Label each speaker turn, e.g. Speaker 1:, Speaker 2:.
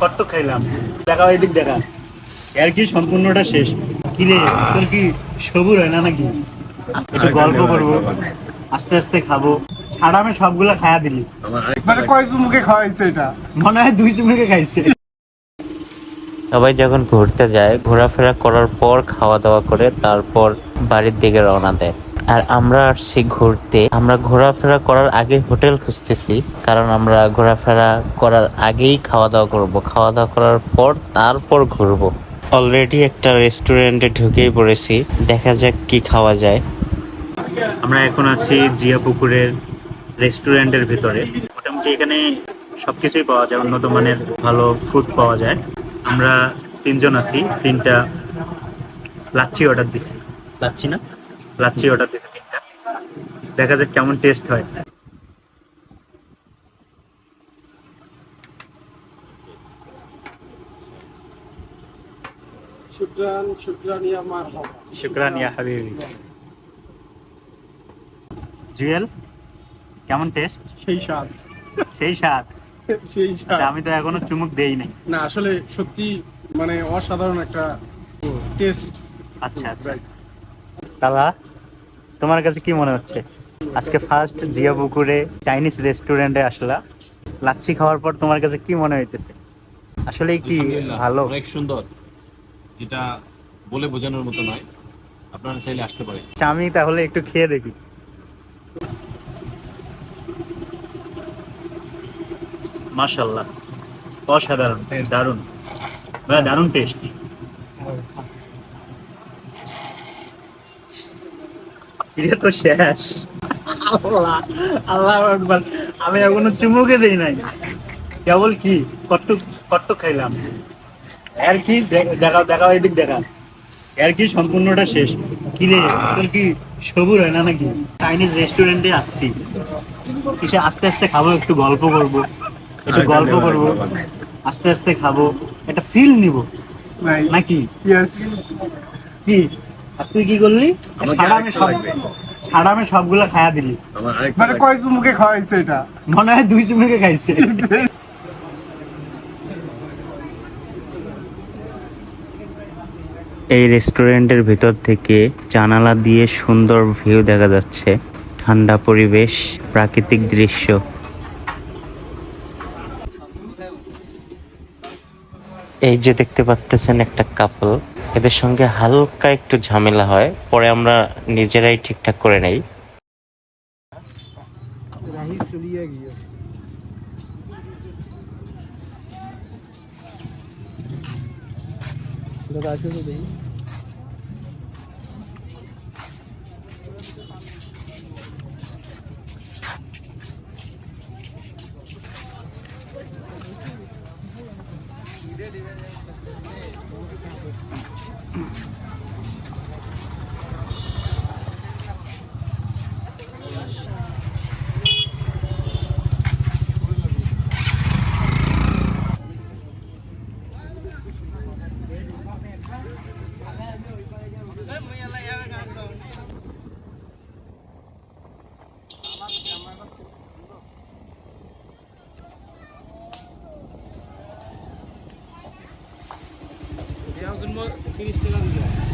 Speaker 1: কত খাইলাম। দেখা এদিক দেখা। আর কি সম্পূর্ণটা শেষ? কি রে তোর কি সবুর হয় না নাকি? একটু গল্প করব। আস্তে আস্তে খাব। ছাড়ামে সবগুলা খায়া দিলি।
Speaker 2: মানে কয় মুখে খাওয়াইছে এটা?
Speaker 1: মনে হয় দুই চুমুকে খাইছে।
Speaker 3: সবাই যখন ঘুরতে যায় ঘোরাফেরা করার পর খাওয়া দাওয়া করে তারপর বাড়ির দিকে রওনা দেয়। আর আমরা আসছি ঘুরতে। আমরা ঘোরাফেরা করার আগে হোটেল খুঁজতেছি, কারণ আমরা ঘোরাফেরা করার আগেই খাওয়া দাওয়া করব। খাওয়া দাওয়া করার পর তারপর ঘুরবো। অলরেডি একটা রেস্টুরেন্টে ঢুকেই পড়েছি, দেখা যাক কি খাওয়া যায়।
Speaker 1: আমরা এখন আছি জিয়া পুকুরের রেস্টুরেন্টের ভিতরে। মোটামুটি এখানে সবকিছুই পাওয়া যায়, উন্নত মানের ভালো ফুড পাওয়া যায়। আমরা তিনজন আছি, তিনটা লাচ্ছি অর্ডার দিছি। লাচ্ছি না? লাচ্ছি অর্ডার দিছি তিনটা। দেখা যাক কেমন টেস্ট হয়।
Speaker 2: শুক্রান শুক্রান মারহাবা
Speaker 1: শুক্রান হাবিবি। জুয়েল কেমন টেস্ট
Speaker 2: সেই স্বাদ।
Speaker 1: সেই স্বাদ?
Speaker 2: সেই স্বাদ।
Speaker 1: আমি তো এখনও চুমুক দেই নাই।
Speaker 2: না আসলে সত্যি মানে অসাধারণ একটা টেস্ট
Speaker 1: আচ্ছা আচ্ছা। দাদা তোমার কাছে কি মনে হচ্ছে? আজকে ফার্স্ট জিয়া পুকুরে চাইনিজ রেস্টুরেন্টে আসলা লাচ্ছি খাওয়ার পর তোমার কাছে কি মনে হইতেছে? আসলে কি ভালো?
Speaker 4: অনেক সুন্দর। এটা বলে বোঝানোর মতো নয়। আপনারা চাইলে আসতে পারেন।
Speaker 1: আচ্ছা, আমি তাহলে একটু খেয়ে দেখি। মাশাল্লাহ অসাধারণ দারুণ। দারুণ টেস্ট এটা তো শেষ। আল্লাহ আল্লাহ একবার আমি এখনও চুমুকে দেই নাই। কেবল কি? কট্টু কট্টু খাইলাম। আর কি? দেখ- দেখা এদিক দেখা। আর কি সম্পূর্ণটা শেষ? কি রে? তোর কি সবুর হয় না নাকি? চাইনিজ রেস্টুরেন্টে আসছি। এসে আস্তে আস্তে খাব একটু গল্প করব। একটু গল্প করব। আস্তে আস্তে খাব। একটা ফিল নিব। নাকি?
Speaker 2: ইয়েস
Speaker 1: কি? আর তুই কি করলি?
Speaker 4: আমাকে
Speaker 1: সাড়ামে
Speaker 4: আরেকটা
Speaker 1: সব
Speaker 4: লাগবে।
Speaker 1: সাড়ামে খায়া দিলি।
Speaker 2: মানে কয় মুখে খাওয়াইছে এটা?
Speaker 1: মনে হয় দুই চুমুকে খাইছে।
Speaker 3: এই রেস্টুরেন্টের ভিতর থেকে জানালা দিয়ে সুন্দর ভিউ দেখা যাচ্ছে। ঠান্ডা পরিবেশ প্রাকৃতিক দৃশ্য। এই যে দেখতে পাচ্তেছেন একটা কাপল এদের সঙ্গে হালকা একটু ঝামেলা হয় পরে আমরা নিজেরাই ঠিকঠাক করে নেই
Speaker 2: Thank you. 嗯。クしスティラ